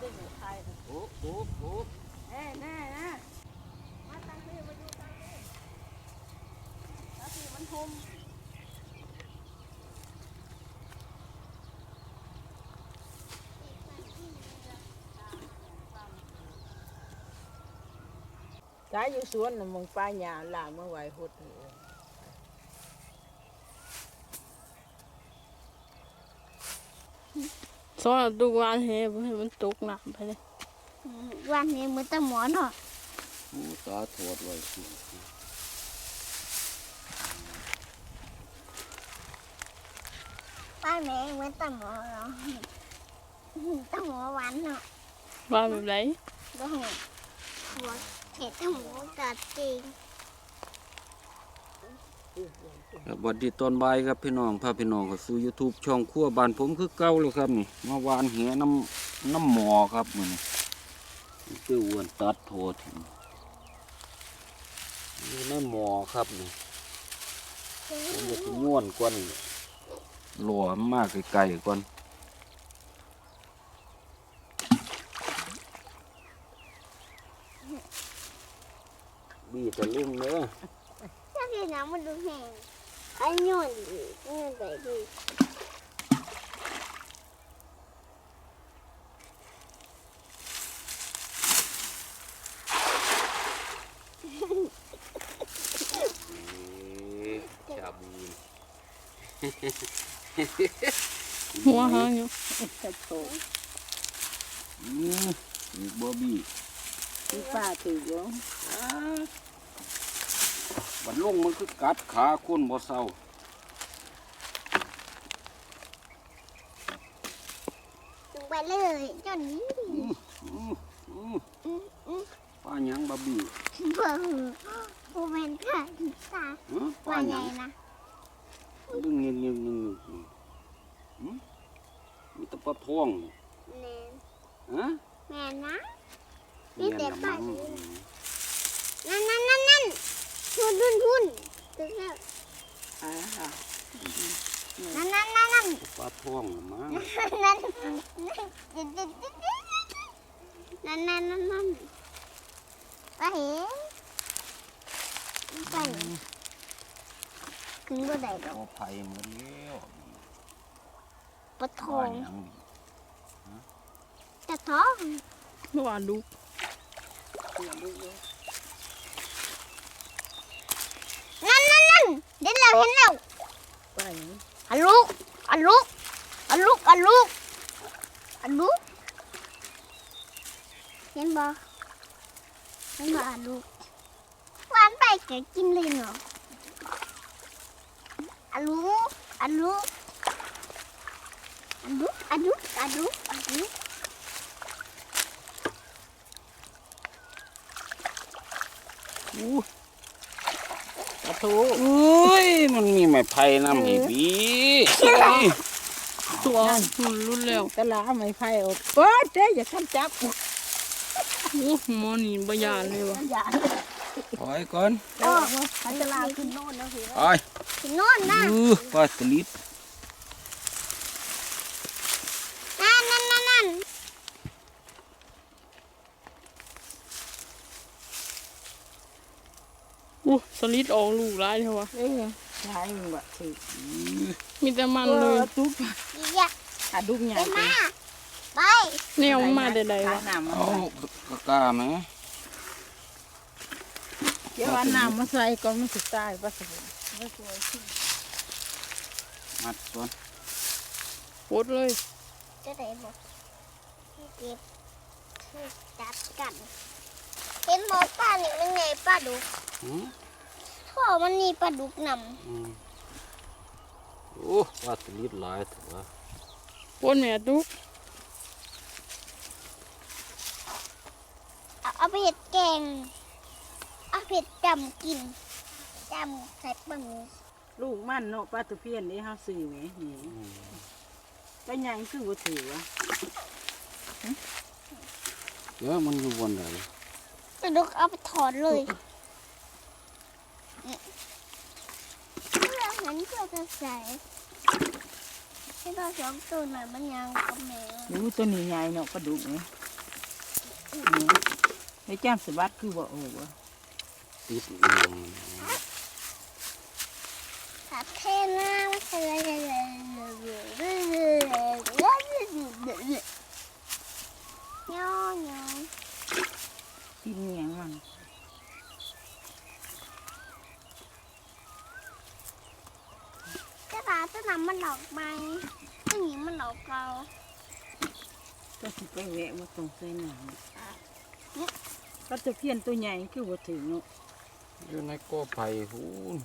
โอ้อยแน่นะมาตั้งที่มาดูตั้งที่ตั้งที่มันหมกายอยู่สวนมองป้าหญ้าลาเมื่อไหวหด สอนเอาตุกวานให้บ่ให้มันตกน้ำไปเลยวันนี้มือตะหมอนเหรอโอ้ตาถอดไว้สิป้าแม่มือตะหมอเหรอตะหมอหวานเหรอว่าแบบไรก็หัวหัวเห็ดตะหมอกัดจริง ครับสวัสดีตอนบ่ายครับพี่น้องพาพี่น้องเข้าสู่ YouTube ช่องครัวบ้านผมคือเก่าเลยครับนี่มาวานแหน้ำน้ำหมอครับมือนี้นี่คืออ้วนตัดโทษถิ่มอยู่หมอครับนี่มันจะสิม่วนกว่านี่หลวมมากไกลๆก่อนบีแต่ลุ่มเนื้อ ถ้าเกิดน้ำมันดูแห้งไอ้ยอนดีเงินใส่ดีชา บูนหัวหางอยู่จะโตอืมอีกบอบี้ที่ป้าถืออยู่บัดลงมันคือกัดขาคนบ่เศร้าลงไปเลยจนนี้อืมอืมอืมอืมอืมป้าหยังบาบี้เบิ่งผู้เป็นข้าตาฮะป้าว่าหไงยังนะดึงเงี้ยเงี้ยเงี้ยเงี้ยอืมมีแตะปลาทองนี่แนนฮะแม่นะมีเงี้ยแต่ละปลามั้งนั่นนั่นนั่นนั่น หุ่นหุ่นหุ่นตึกแล้วอ่าค่ะนั่นนั่นนั่นนั่นปลาทองละมั้งนั่นนั่นนั่นนั่นนั่นไปเห็นไปขึ้นก็ได้ดอกพอไผ่หมดแล้วปะทป้าองหยังบีจะท้องเมื่อวานดู นั่น นั่นนั่นเด็ดแล้วเห็นแล้วป้าหยังอันลูกอันลูกอันลูกอันลูกอันลูกเห็นบ่เห็นบ่อันลูกหวานไปแกกินเลยเนาะอันลูกอันลูกอันลูกอันลูกอันลูกอันลูกอู้ ปะทูอุ้ยมันมีไม้ไผ่นำให้บีตัวมันรุนแล้วตะลาไม่ไผ่ออกเปิดเด้อย่าทำจับโอ้หมอนี่บ่ยานเลยวะอย่าปล่อยก่อนเอออันตลาขึ้นโน่นนะพี่ปล่อยถึงโน่นนะอือปลาสลิด นั่นนั่นนั่นนั่น อู้ สลิดออกลูกหลายเท่าวะเอ้ยใช่มึงบ่ถือมีแต่มันเอเลอยตุ๊บอีกอะอะดุกใหญ่ไปมาไปแนวมันมาแต่ใดวะน้ำมันเอากะกล้าไหมเดี๋ยวเอาน้ำมาใส่ก่อนมันสิตายปะสิมัดก่อนปดเลยจะได้บอกเก็บจัดกัน เห็นหมอป้านี่มันไงปลาดุกหือ พ่อมันนี่ปลาดุกนอืมโอ้ปลาสลิดหลายเถอะปดแม่ตุกำเอาเอาไปเห็ดแกงเอาไปเห็ดจำกินจำใส่ปังลูกมันเนาะปลาตะเพียนนี่เฮาซื้อแหมนี่ก็ยังคือบ่ถือวะเดี๋ยวมันอยู่บนไหนปลาดุกเอาไปถอนเลย เราเห็นเพื่อจะใส่ให้เราสองตัวหน่อยมันยังกับแมวดูตัวนี้ใหญ่เนาะปลาดุกนี่นี่ไอ้จ้ามสะบัดคือบ่โอ้บ่ติดหนึ่งขับเทน่าไม่เคยเลยย่อย่อกินเหนียงมัน จะตาจะนำมันหลอกไหมจะหนีมันหลอกเราก็สิไปแวะว่าตรงใส่หนังปลาตะเพียนตัวใหญ่คือบ่ถึงเนาะอยู่ในกอไผ่หูน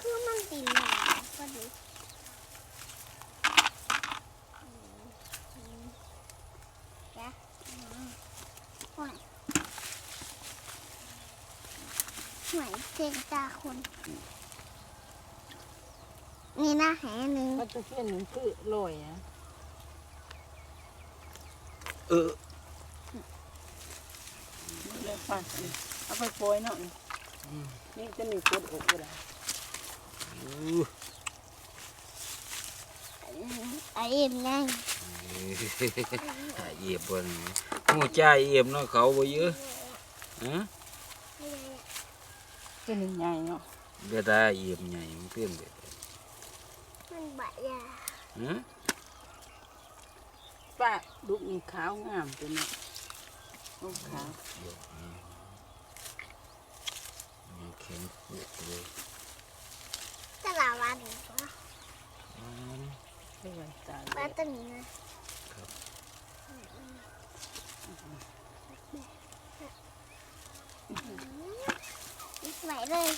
คือมันตีนหนาก็ดูจ้ะห่วย ห่วยเจงตาคน นี่นะแหหนึ่งปลาตะเพียนนี่คือลอยอะเออแล้วปลาสิเอาไปปล่อยเนาะนี่นี่จะมีกดอกก็ได้อู้ไอ้เอ็มไงหาเอียบบนหูจ่าเอียบเนาะเขาบ่เยอะฮะ ตัวนี้ใหญ่เนาะ Người ta yếm nhảy một tiếng được. มันบะยา Hử? ป้าลูกนี่ขาวงามตัวนี้ลูกขาว Được nhỉ. Mình khiến được rồi. ตลาดวันนี้ก็ À, สวยตาเลบ้านยต้นนี้นะ ไหวเลย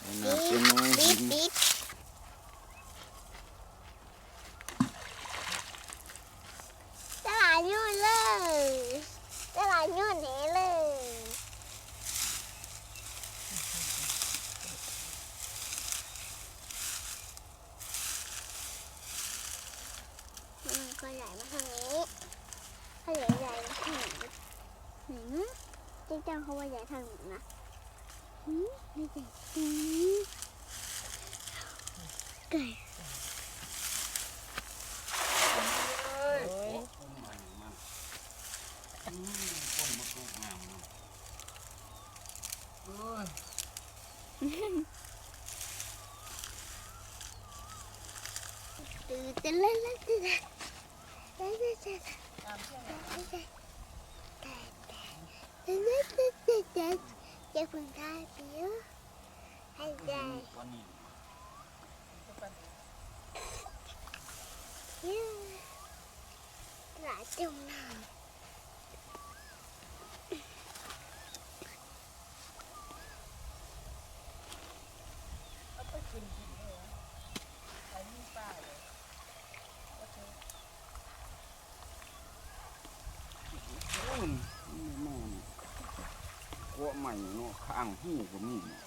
เอาน้ำเป็นน้อยปิหิดนปิด 제 군사비요? 한잔 나 좀나 아빠 군기네요 아니 빠요 ôm mồm của mảnh nó 暗户文物嘛。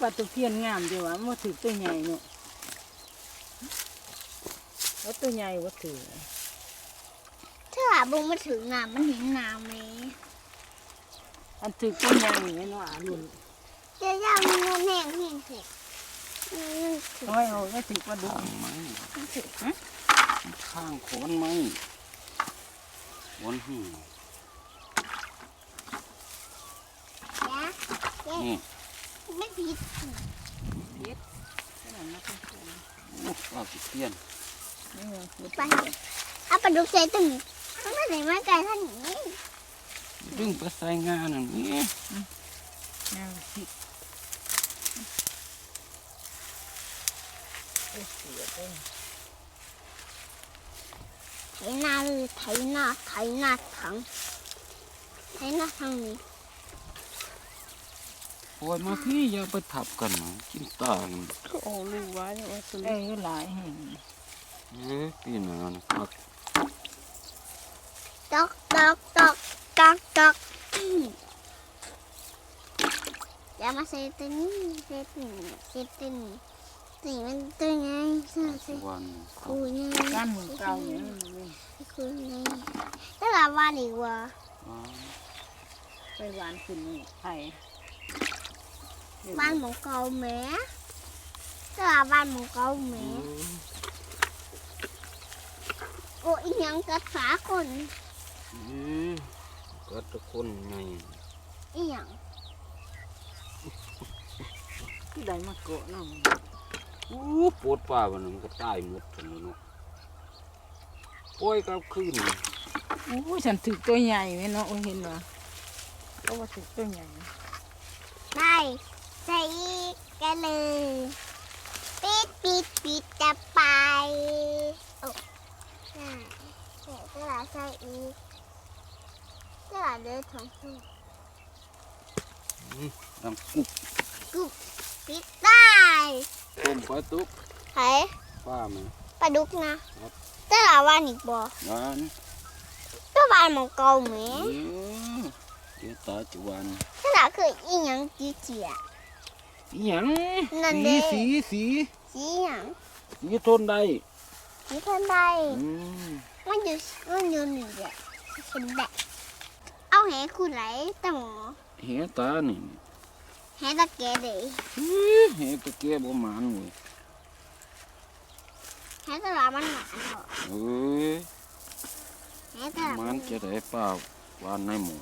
ปลาตะเพียนงามดีว่ามันบ่ถือตัวใหญ่เนาะแล้วตัวใหญ่ว่าถือถ้าหลาบุงมาถึงน้ำมันเห็นน้ำไหมอันถือตัวใหญ่เนี่ยเนาะอารุ่นเจ้าย่ามันแห้งแห้งเสร็จมันถึงน้อยเอาก็ถือปลาดุกข้างไม้มันถึงข้างขอนไม้บนหูนะเย้นี่ ไม่ผิดเด็ดขนาดนั้นก็ถือโอ้ปลาสิเตียนนี่ไงคือไปเอาปลาดุกใส่ตึงมันไม่ได้มาไกลท่านนี้ดึงไปใส่งานอันนี้แนวสิเอ้ยเสียเด้ไถนาเลยไถนาไถนาถังไถนาทางนี้ ปล่อยมาพี่อย่าไปทับกันนะกินตานี่ก็ออกลูกไว้เนี่ยว่าสเอ้ลิยหลายแห่งเอ๊ะพี่นานะครับตอกตอกตอกตอกตอกอย่ามาใส่ตัวนี้ใส่ตัวนี้ใส่ตัวนี้ตัวนี้มันตัวไงใส่ใส่วันคูไงก้านหมูเก่าเนี่ยมันมีคูไงแต่ละวันอีกว่าไปหวานขึ้นนี่ไผ่ บ้านหมูเก่าแหม่แต่ละบ้านหมูเก่าแหม่โอ้ยยังกัดขาคนอืมก็ตะคนไงอีหยังที่ใดมาเกาะน้องอู้ปวดป่าวันนึงก็ตายหมดทั้งนั้นเนาะปล่อยกลับคืนอู้ฉันถือตัวใหญ่ไหมเนาะโอ้ยเห็นว่าก็ว่าถือตัวใหญ่ ได้ ใส่กันเลยปิดปิดปิดจะไปโอ้ได้ใส่ตลาดใส่อีกตลาดเดินท้องทุ่งดังกุบกุบปิดได้ต้มปลาตุกไถป้ามันปลาดุกนะครับตลาดวันอีกบ่วานตลาดหมองก่าแหมเอ้ยเดี๋ยวตาจะหวานตลาดคืออีหยังจีเจีย อีหยังนั่นสีเด้สีสีสีหยังสีทนได้สีเท่าใดอืมมันอยู่มันอยู่นี่แหละเป็นแบบเอาแหคุณไหลแต่หมอเห็ตานี่แหตะแกเดยอื้อเห็ตะเกียบบ่หมานเว้ยแหตลาดมันหวานเหรอเอ้ยแหตลาดมันจะได้ป้าหวานในหมู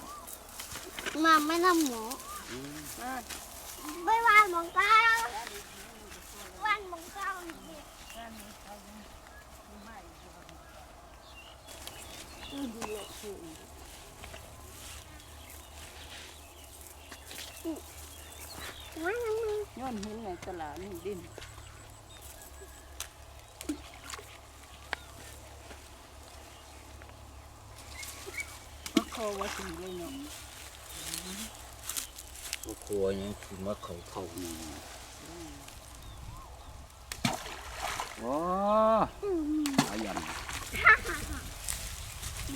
มาไม่ทำหมู ไม่วานมองเก้าวานมองเก้านี่มันมันย้อนหินในตลาดนี่ดินก็คอว่าถึงเลยเนาะ ก็ครัวยังคือมาเขาเข้านี่ว้าอายัน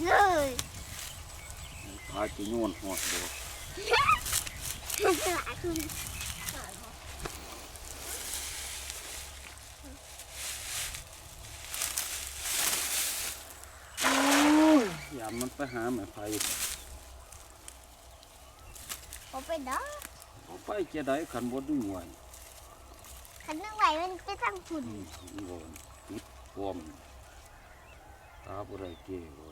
เลยพาจะโยนหอดบ่ตลาดอย่ามันไปหาแม่ไผ ไปเด้อเอาไปจะได้ขันบ่ดึงไหวคันนึงไหวมันไปตั้งฝุ่นอืมบ่นิดพวมตาบ่ได้เก้บ่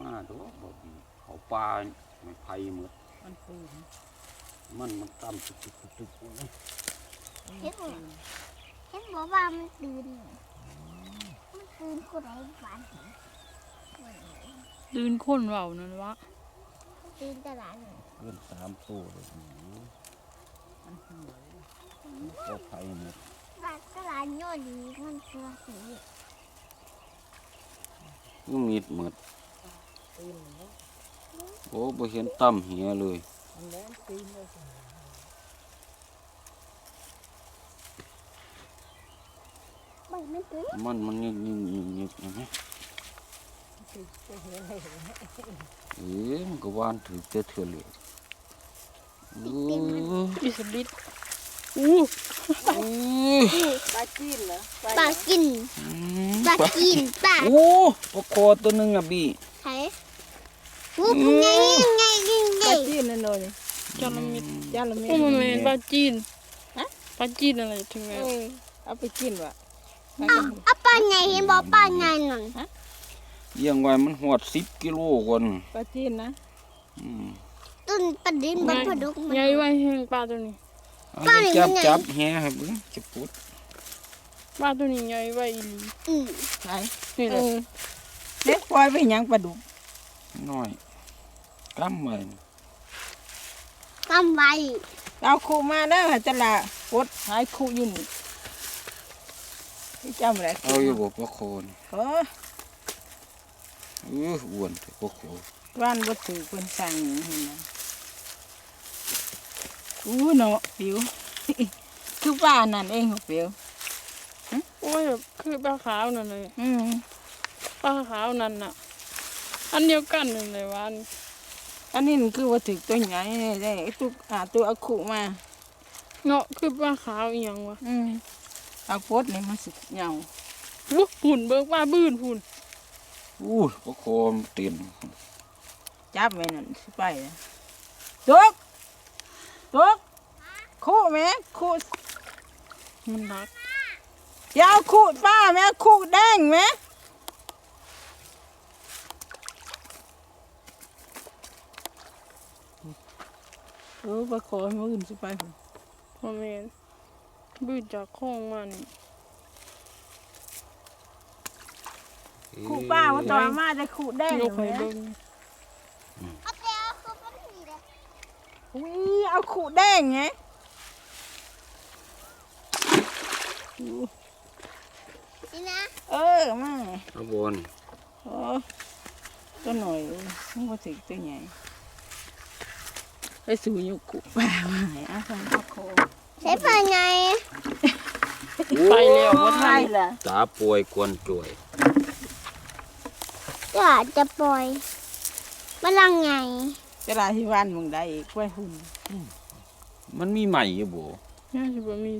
มาดอกบ่ดีเขาปลาไม่ไผหมดมันปืนมันมันต่ำตุกตุกตุกตุกโอ้ยเห็นบ่เห็นบอกว่ามันตื่นมันตื่นคนไหนฝันตื่นคนเว้านั่นวะ ตื่นตลาดนี่เกินสามตัวเลยหนูมันหัวก็ไผหมดบ้านตลาดโยดีมันเกลือสีคือมีดหมดปืนแล้วโอ้บ่เห็นต่ำเหียเลยมันแล้วปืนเลยใบมันตื่นมันมันยิงยิงยิงยิงนะไหมปืนจะ เห็นอะไรเอ๊ะมันก็วานถือเตะเถื่อเหลยโอ้ยอิสลิดอู้โอ้ยปลาจีนเหรอปลากินอืมปลากินปลาโอ้ปลาคอตัวหนึงอะบีไข่วุ้บไงไงไงไงปลาจีนนั่นเลยจาระมิดจาระเม็โอ้มันเป็นปลาจีนฮะปลาจีนอะไรถึงแม้เออเอาไปกินวะเอาเอาปลาไงเห็นบอกปลาไงนั่น เลี้ยงไว้มันหอดสิบกิโลกว่าน่ะปลาจีนนะอืมต้นปลาดินบนปลาดุกมันใหญ่ไว้แห้งปลาตัวนี้เอาปลาไปนี่จับมันไงจับแฮให้เบิ่งจะปุดปลาตัวนี้ใหญ่ไว้อีหลีอืมไหนนี่แหเอละอเด็กปล่อยไปหยังปลาดุกน้อยกำไว้กำไว้เอาคูมาแล้วตลาดปดหายคูอยู่นี่ที่จำอะไรเอาอยู่บ่ปลาโคนโอ้ยเอออ้วนแต่ปลาโคบ้านบ่ถือคนสั่งเห็นไหมอู้เนาะปิวคือป้านั่นเองเหรอปิวโอ้ยแบบคือปลาขาวนั่นเลยอืมปลาขาวนั่นน่ะ อันเดียวกันนั่นเลยวันอันนี้มันคือว่าถือตัวใหญ่ได้ไอ้ตัวหาตัวเอาขู่มาเนาะคือปลาขาวอีหยังวะอืมเอาโพดนี่มันสิเหงาวุ้หุ่นเบิกปลาบื้นหุ่น อู้ปลาโคมนเต็มจับไว้นั่นสิไปนะตุกตุกขู่แม่ขู่มันหนักอย่าเอาขู่ป้าแม่ขู่แดงแม่เออปลาขอให้มาอื่นสิไปพุ่นพอแม่นบื้นจากข้องมัน ขู่ป้าว่าต่อมาจะขู่แดงยกให้แม่เบิ่งเอาเตียวคือมันสีเลยอุ้ยเอาขู่แดงไงนี่นะเออมาเอาบนโอ้ตัวหน่อยมันก็ถึงตัวใหญ่ไปสู่ยุกุป่ามาให้อาฟังพ่อโคใช้ภายในไปแล้วว่าว่าไททันยล่ะตาป่วยกวนจ่วย อยากจะปล่อยมันลังไงเวลาที่บ้านมึงได้อีกไว้หุ่นมันมีใหม่อยู่บ่น่าจะบ่มี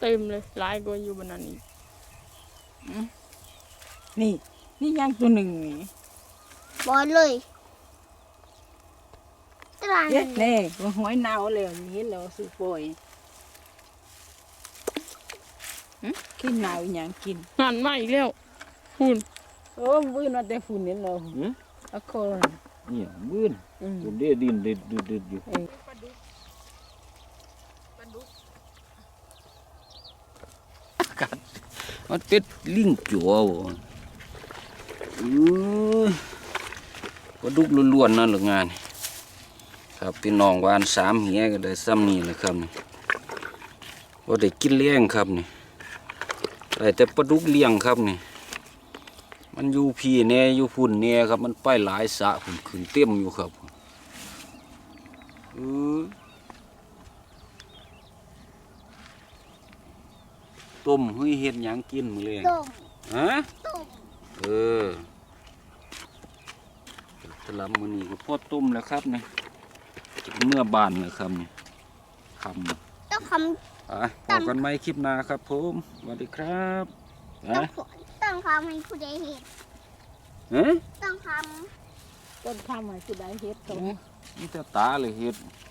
เต็มเลยหลายกว่าอยู่บนนั้นอีกนี่ นี่ยังตัวหนึ่งนี่บอลเลยตลาดเย็นั้ดนเน่ว่าหอยเน่าแล้วนี่เราสิปล่อยหึกินหนาวอีหยังกินหันมาอีกแล้วหุ่น โอ้มื้อนั้นแต่ฝุ่นนี่เราหืออะโคนเนี่ยมื้นอืมอยู่เด้ดินเด็ดดุดดอยู่เออมันเป็ดลิงจัวบ่เอ้ยปลาดุกล้วนๆนั่นเหรืองาน ครับพี่น้องวานสามเหียก็ได้ซ้ำนี่แหละครับนี่ว่าได้กินเลี้ยงครับนี่ได้แต่ปลาดุกเลี้ยงครับนี่ มันอยู่พี่แน่อยู่พุ่นแน่ครับ มันไปหลายสระพุ่นขึ้นเต็มอยู่ครับเออต้มเฮ้ยเฮ็ดหยังกินมื้อแลงต้มฮะต้มเออสลับมือนี้ก็พอต้มแล้วครับนี่เมื่อบานแล้วครับนี่คำต้องคอะพอกันไหมคลิปหน้าครับผมสวัสดีครับำต้อฮะง ต้องคำให้ผู้ใดเห็นฮะต้องคต้นข้าวมาสิได้เฮ็ดตรง นี่แต่ตาเลยเฮ็ดำ